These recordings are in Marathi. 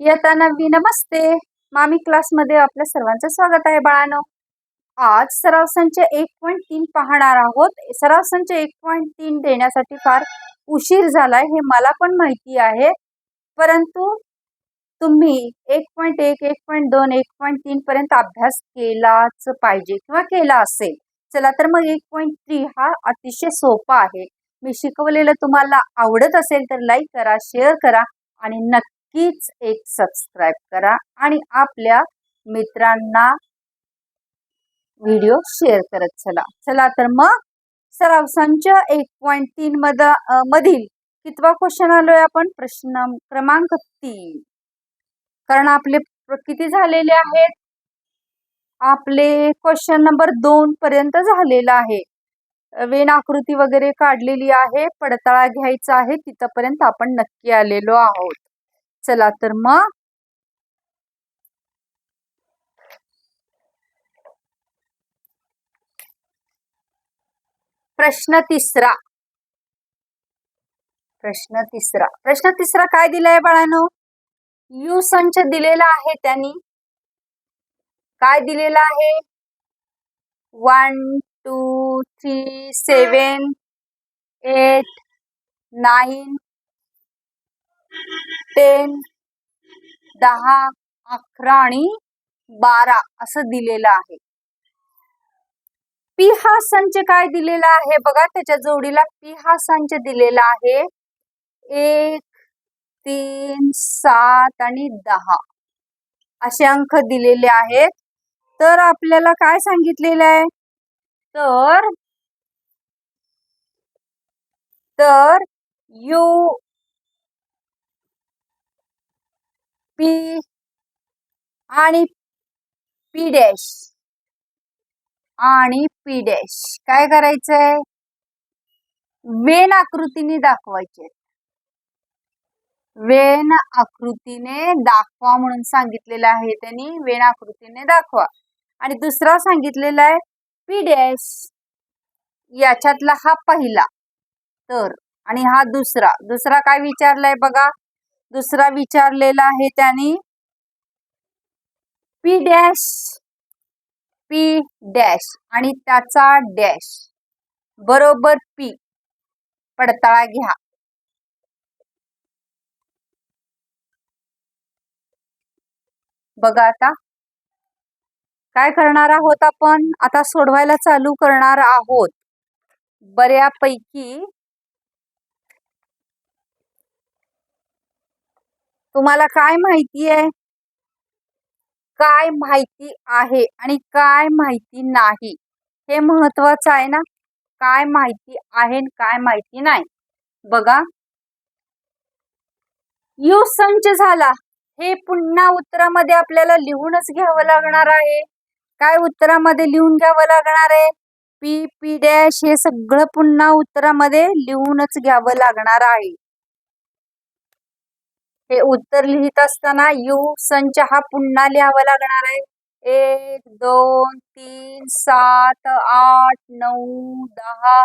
इयत्ता नववी नमस्ते. मामी क्लासमध्ये आपल्या सर्वांचं स्वागत आहे बाळानो. आज सराव संच एक पॉईंट तीन पाहणार आहोत. सराव संच एक पॉईंट तीन देण्यासाठी फार उशीर झालाय हे मला पण माहिती आहे. परंतु तुम्ही एक पॉईंट एक एक पॉईंट दोन एक पॉईंट तीन पर्यंत अभ्यास केलाच पाहिजे किंवा केला असेल. चला तर मग एक पॉईंट थ्री हा अतिशय सोपा आहे. मी शिकवलेलं तुम्हाला आवडत असेल तर लाईक करा शेअर करा आणि नक्की नक्कीच एक सबस्क्राईब करा आणि आपल्या मित्रांना व्हिडिओ शेअर करत चला. चला तर मग सराव संच एक पॉईंट तीन मध मधील कितवा क्वेश्चन आलोय आपण? प्रश्न क्रमांक तीन. कारण आपले किती झालेले आहेत? आपले क्वेश्चन नंबर दोन पर्यंत झालेला आहे. वेन आकृती वगैरे काढलेली आहे पडताळा घ्यायचा आहे तिथपर्यंत आपण नक्की आलेलो आहोत. चला तर मग. प्रश्न तिसरा. प्रश्न तिसरा. प्रश्न तिसरा काय दिलाय बाळानो? यू संच दिलेला आहे त्यांनी. काय दिलेला आहे? One two three seven eight nine. Ten दहा अकरा आणि बारा असं दिलेलं आहे. पी हा संच काय दिलेला आहे बघा त्याच्या जोडीला पी हा संच दिलेला आहे. एक तीन सात आणि दहा असे अंक दिलेले आहेत. तर आपल्याला काय सांगितलेलं आहे? तर तर यू आणि पी डॅश आणि पी डॅश काय करायचंय? वेन आकृतीने दाखवायचे. वेन आकृतीने दाखवा म्हणून सांगितलेलं आहे त्यांनी. वेन आकृतीने दाखवा. आणि दुसरा सांगितलेला आहे पी डॅश याच्यातला हा पहिला. तर आणि हा दुसरा. दुसरा काय विचारलाय बघा? दुसरा विचारलेला आहे त्यांनी. पी डॅश पी डॅश आणि त्याचा डॅश. बरोबर पी. पडताळा घ्या. बघा आता. काय करणार आहोत आपण? आता सोडवायला चालू करणार आहोत. बऱ्यापैकी तुम्हाला काय माहिती आहे काय माहिती आहे आणि काय माहिती नाही. हे महत्वाचं आहे ना? काय माहिती आहे आणि काय माहिती नाही. बघा. यू संच झाला. हे पुन्हा उत्तरामध्ये आपल्याला लिहूनच घ्यावं लागणार आहे. काय उत्तरामध्ये लिहून घ्यावं लागणार आहे? पी पी डॅश हे सगळं पुन्हा उत्तरामध्ये लिहूनच घ्यावं लागणार आहे. हे उत्तर लिहित असताना यू संच हा पुन्हा लिहावा लागणार आहे. एक दोन तीन सात आठ नऊ दहा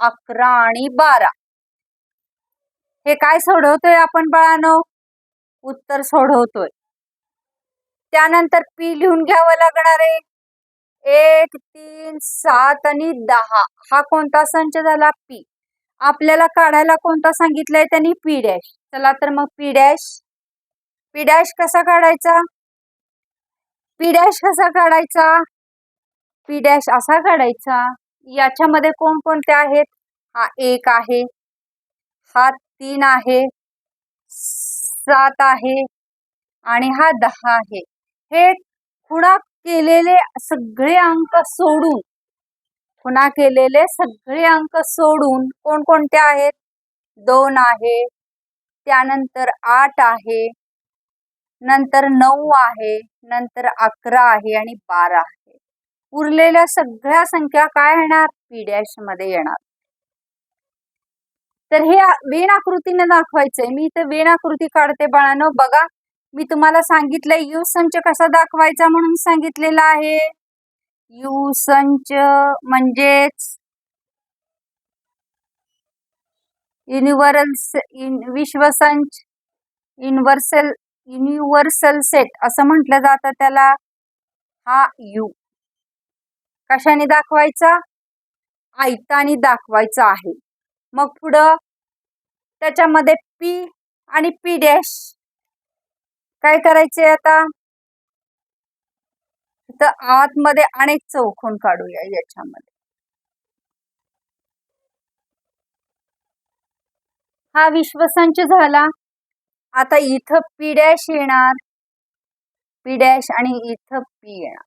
अकरा आणि बारा. हे काय सोडवतोय आपण बाळानो? उत्तर सोडवतोय. त्यानंतर पी लिहून घ्यावं लागणार आहे. एक तीन सात आणि दहा. हा कोणता संच झाला? पी. आपल्याला काढायला कोणता सांगितलंय? त्यांनी पी डॅश चला तर मग पी डॅश पी डॅश कसा काढायचा? पी डॅश कसा काढायचा? पी डॅश असा काढायचा. याच्यामध्ये कोणकोणते आहेत? हा एक आहे. हा तीन आहे. सात आहे. आणि हा दहा आहे. हे खुणा केलेले सगळे अंक सोडून पुन्हा केलेले सगळे अंक सोडून कोणकोणते आहेत? दोन आहे त्यानंतर आठ आहे नंतर नऊ आहे नंतर अकरा आहे आणि बारा आहे. उरलेल्या सगळ्या संख्या काय येणार? पी मध्ये येणार. तर हे वेण आकृतीने दाखवायचंय. मी इथे वेण आकृती काढते बाळानं. बघा मी तुम्हाला सांगितलंय युव संच कसा दाखवायचा म्हणून सांगितलेला आहे. यू संच म्हणजेच युनिव्हर्स इन विश्वसंच युनिव्हर्सल युनिव्हर्सल सेट असं म्हटलं जातं त्याला. हा यू. कशाने दाखवायचा? आयताने दाखवायचा आहे. मग पुढं त्याच्यामध्ये पी आणि पी डॅश काय करायचे आता? तर आतमध्ये अनेक चौकोन काढूया याच्यामध्ये. हा विश्वसंच झाला. आता इथं पी डॅश येणार. पी डॅश आणि इथं पी येणार.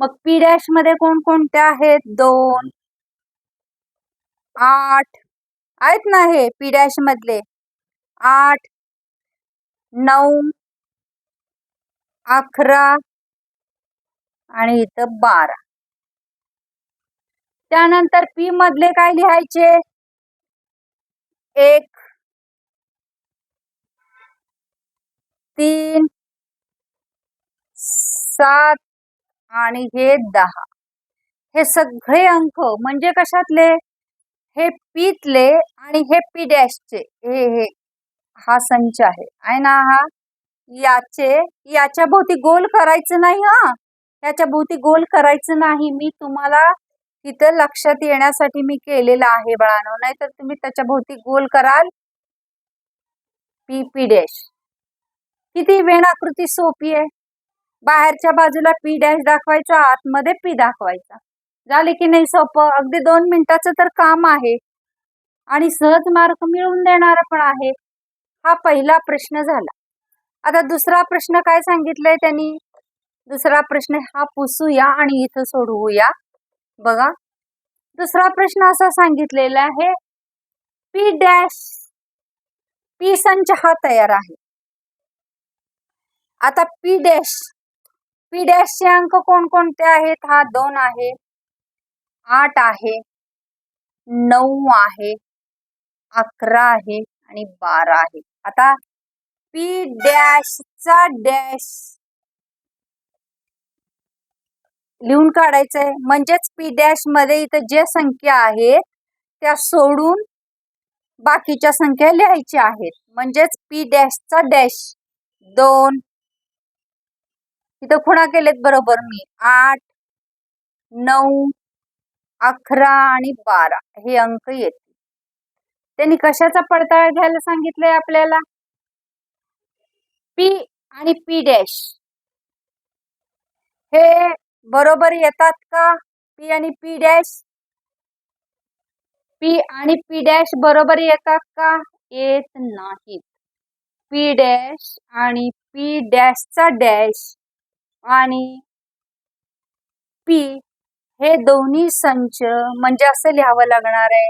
मग पी डॅशमध्ये कोणकोणते आहेत? दोन आठ. आहेत ना हे पी डॅश मधले आठ नऊ अकरा आणि इथं बारा. त्यानंतर पी मधले काय लिहायचे? एक तीन सात आणि हे दहा. हे सगळे अंक म्हणजे कशातले? हे पीतले आणि हे पी डॅशचे हे हे हा संच आहे. ना हा? याचे याच्या भोवती गोल करायचं नाही हा? त्याच्या भोवती गोल करायचं नाही. मी तुम्हाला तिथं लक्षात येण्यासाठी मी केलेलं आहे बाळानो. नाहीतर तुम्ही त्याच्या भोवती गोल कराल. पी पी डॅश किती वेणाकृती सोपी आहे. बाहेरच्या बाजूला पी डॅश दाखवायचा आतमध्ये पी दाखवायचा. झाले की नाही सोपं? अगदी दोन मिनिटाचं तर काम आहे. आणि सहज मार्क मिळवून देणार पण आहे. हा पहिला प्रश्न झाला. आता दुसरा प्रश्न काय सांगितलंय त्यांनी? दुसरा प्रश्न हा पुसूया आणि इथं सोडवूया. बघा. दुसरा प्रश्न असा सांगितलेला आहे पी डॅश पी संच हा तयार आहे. आता पी डॅश पी डॅशचे अंक कोणकोणते आहेत? हा दोन आहे आठ आहे नऊ आहे अकरा आहे आणि बारा आहे. आता पी डॅशचा डॅश लिहून काढायचंय. म्हणजेच पी डॅशमध्ये इथं जे संख्या आहेत त्या सोडून बाकीच्या संख्या लिहायच्या आहेत. म्हणजेच पी डॅशचा डॅश दोन. इथं खुणा केलेत बरोबर मी. आठ नऊ अकरा आणि बारा. हे अंक येतील. त्यांनी कशाचा पडताळा घ्यायला सांगितलंय आपल्याला? पी आणि पी डॅश हे बरोबर येतात का? पी आणि पी डॅश? पी आणि पी डॅश बरोबर येतात का? येत नाहीत. पी डॅश आणि पी डॅशचा डॅश आणि पी हे दोन्ही संच म्हणजे असं लिहावं लागणार आहे.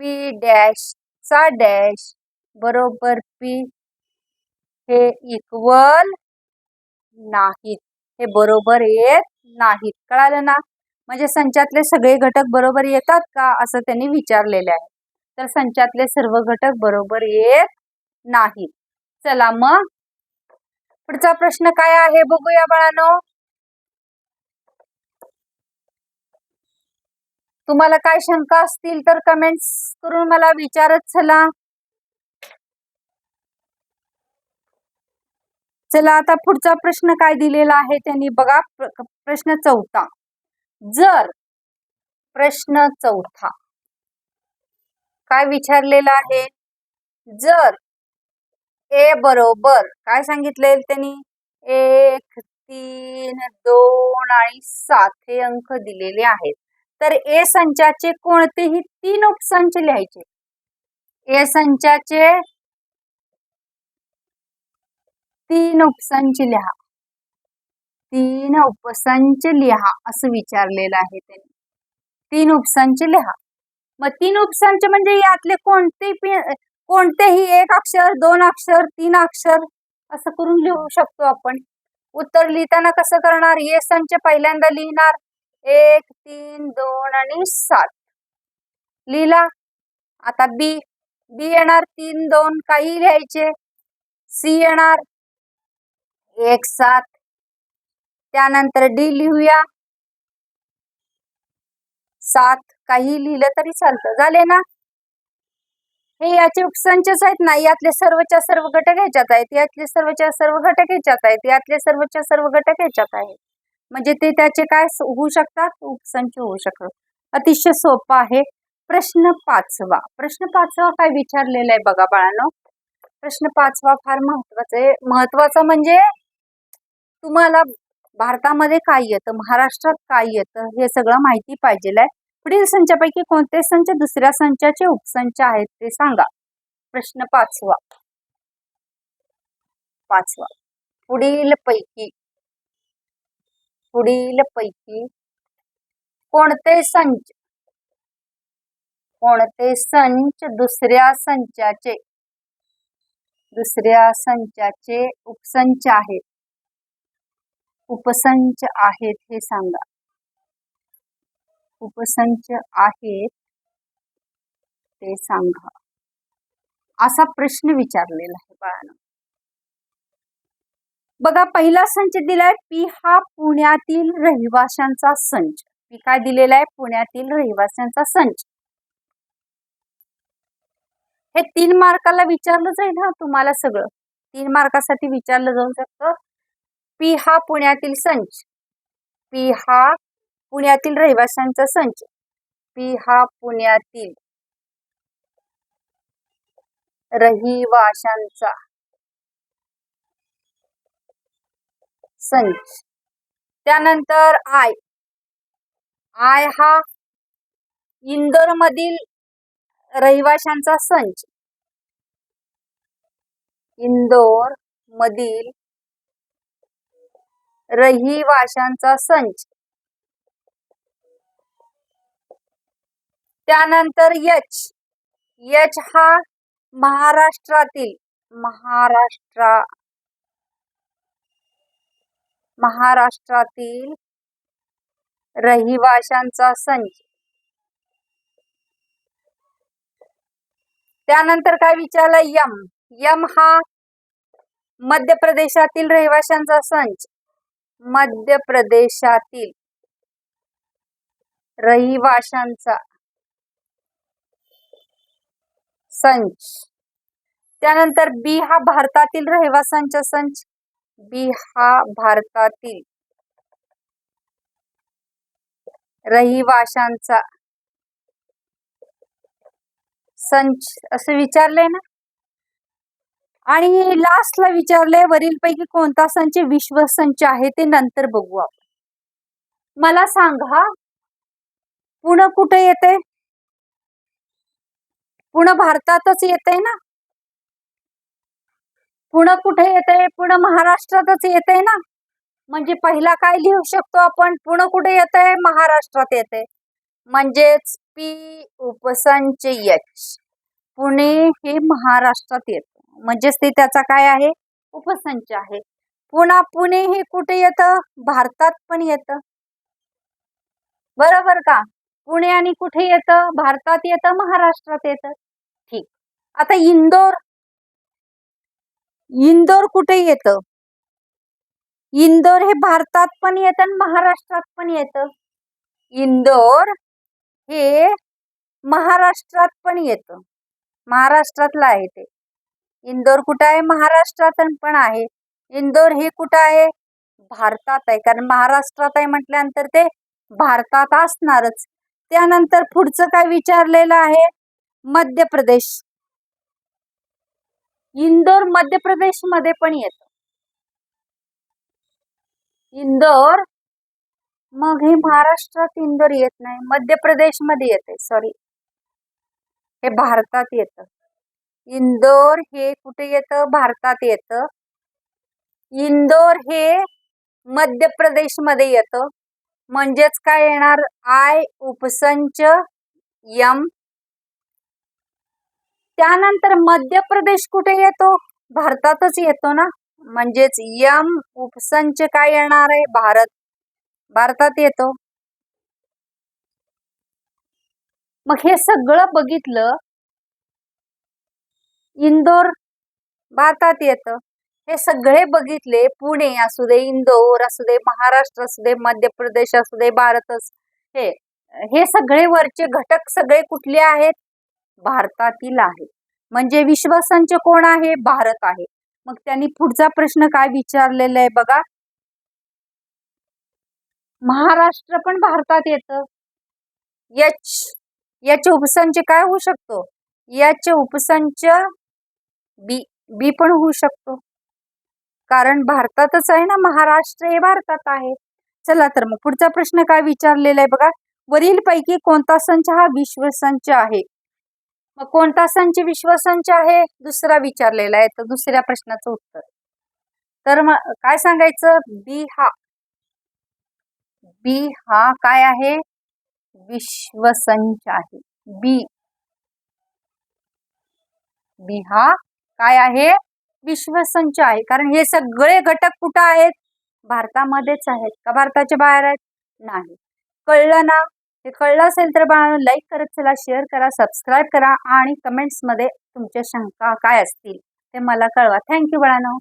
पी डॅश चा डॅश बरोबर पी हे इक्वल नाहीत. हे बरोबर येत नाहीत. कळालं ना? म्हणजे संचातले सगळे घटक बरोबर येतात का? असं त्यांनी विचारलेले आहे. तर संचातले सर्व घटक बरोबर येत नाहीत. चला मग. पुढचा प्रश्न काय आहे? बघूया बाळानो. तुम्हाला काय शंका असतील तर कमेंट्स करून मला विचारत चला. चला आता पुढचा प्रश्न काय दिलेला आहे त्यांनी बघा. प्रश्न चौथा. जर प्रश्न चौथा. काय विचारलेला आहे? जर ए बरोबर काय सांगितले त्यांनी? एक तीन दोन आणि सात हे अंक दिलेले आहेत. तर ए संचाचे कोणतेही तीन उपसंच लिहायचे. ए संचाचे तीन उपसंच लिहा. तीन उपसंच लिहा असं विचारलेलं आहे त्यांनी. तीन उपसंच लिहा. मग तीन उपसंच म्हणजे यातले कोणते कोणतेही एक अक्षर दोन अक्षर तीन अक्षर असं करून लिहू शकतो आपण. उत्तर लिहिताना कसं करणार? ये संच पहिल्यांदा लिहिणार. एक तीन दोन आणि सात. लिहिला. आता बी बी येणार. तीन दोन काही लिहायचे. सी येणार. एक सात. त्यानंतर डी लिहूया. सात. काही लिहिलं तरी चालतं. झाले ना? हे याचे उपसंचच आहेत ना? यातले सर्वच्या सर्व घटक ह्याच्यात आहेत. यातले सर्वच्या सर्व घटक ह्याच्यात आहेत. यातले सर्वच्या सर्व घटक ह्याच्यात आहेत. म्हणजे ते त्याचे काय होऊ शकतात? उपसंच होऊ शकतात. अतिशय सोपं आहे. प्रश्न पाचवा. प्रश्न पाचवा काय विचारलेला आहे बघा बाळांनो? प्रश्न पाचवा फार महत्त्वाचा आहे. महत्त्वाचा म्हणजे तुम्हाला भारतामध्ये काय येतं महाराष्ट्रात काय येतं हे सगळं माहिती पाहिजे आहे. पुढील संचापैकी कोणते संच दुसऱ्या संचाचे उपसंच आहेत ते सांगा. प्रश्न पाचवा. पाचवा. पुढील पैकी. पुढील पैकी कोणते संच? कोणते संच दुसऱ्या संचाचे? दुसऱ्या संचाचे उपसंच आहेत. उपसंच आहेत हे सांगा. उपसंच आहेत ते सांगा. असा प्रश्न विचारलेला आहे बाळानं. बघा पहिला संच दिलाय पी हा पुण्यातील रहिवाशांचा संच. पी काय दिलेला आहे? पुण्यातील रहिवाशांचा संच. हे तीन मार्काला विचारलं जाईल हा तुम्हाला सगळं. तीन मार्कासाठी विचारलं जाऊ शकतं. पी हा पुण्यातील संच. पी हा पुण्यातील रहिवाशांचा संच. पी हा पुण्यातील रहिवाशांचा संच. त्यानंतर आय. आय हा इंदोर मधील रहिवाशांचा संच. इंदोर मधील रहिवाशांचा संच. त्यानंतर यच. यच हा महाराष्ट्रातील महाराष्ट्रा महाराष्ट्रातील रहिवाशांचा संच. त्यानंतर काय विचारलं? यम. यम हा मध्य प्रदेशातील रहिवाशांचा संच. मध्य प्रदेशातील रहिवाशांचा संच. त्यानंतर बी हा भारतातील रहिवाशांचा संच. बी हा भारतातील रहिवाशांचा संच. असं विचारलंय ना? आणि लास्टला विचारले वरीलपैकी कोणता संच विश्वसंच आहे ते नंतर बघू आपण. मला सांगा पुणे कुठे येते पुणे भारतातच येते ना? पुणे कुठे येते पुणे महाराष्ट्रातच येते ना? म्हणजे पहिला काय लिहू शकतो आपण? पुणे कुठे येते महाराष्ट्रात येते म्हणजेच पी उपसंच यच पुणे हे महाराष्ट्रात येत म्हणजेच ते त्याचा काय आहे? उपसंच आहे. पुन्हा पुणे हे कुठे येतं? भारतात पण येतं. बरोबर का? पुणे आणि कुठे येतं? भारतात येतं महाराष्ट्रात येतं. ठीक. आता इंदोर. इंदोर कुठे येतं? इंदोर हे भारतात पण येतं आणि महाराष्ट्रात पण येतं. इंदोर हे महाराष्ट्रात पण येतं. महाराष्ट्रातलं आहे ते. इंदोर कुठं आहे? महाराष्ट्रात पण आहे. इंदोर हे कुठं आहे? भारतात आहे. कारण महाराष्ट्रात आहे म्हटल्यानंतर ते भारतात असणारच. त्यानंतर पुढचं काय विचारलेलं आहे? मध्य प्रदेश. इंदोर मध्य प्रदेशमध्ये पण येत. इंदोर मग हे महाराष्ट्रात इंदोर येत नाही. मध्य प्रदेशमध्ये येते. सॉरी हे भारतात येतं. इंदोर हे कुठे येतं? भारतात येतं. इंदोर हे मध्य प्रदेशमध्ये येतं. म्हणजेच काय येणार? आय उपसंच यम. त्यानंतर मध्य प्रदेश कुठे येतो? भारतातच येतो ना? म्हणजेच यम उपसंच काय येणार आहे? भारत. भारतात येतो. मग हे सगळं बघितलं इंदोर भारतात येतं. हे सगळे बघितले पुणे असू दे इंदोर असू दे महाराष्ट्र असू दे मध्य प्रदेश असू दे भारत हे हे सगळे वरचे घटक सगळे कुठले आहेत? भारतातील आहेत. म्हणजे विश्वासांच कोण आहे? भारत आहे. मग त्यांनी पुढचा प्रश्न काय विचारलेला आहे बघा. महाराष्ट्र पण भारतात येतं. यच याचे उपसंच काय होऊ शकतो? याचे उपसंच बी बी पण होऊ शकतो. कारण भारतातच आहे ना महाराष्ट्र हे भारतात आहे. चला तर मग पुढचा प्रश्न काय विचारलेला आहे बघा. वरील पैकी कोणता संच हा विश्वसंच आहे? मग कोणता संच विश्वसंच आहे? दुसरा विचारलेला आहे तर दुसऱ्या प्रश्नाचं उत्तर. तर मग काय सांगायचं? बी हा. बी हा काय आहे? विश्वसंच आहे. बी. बी हा काय आहे? विश्वसंच आहे. कारण हे सगळे घटक कुठं आहेत? भारतामध्येच आहेत का भारताच्या बाहेर आहेत? नाही. कळलं ना? हे कळलं असेल तर बाळांनो लाईक करत चला शेअर करा सबस्क्राईब करा आणि कमेंट्समध्ये तुमच्या शंका काय असतील ते मला कळवा. थँक्यू बाळांनो.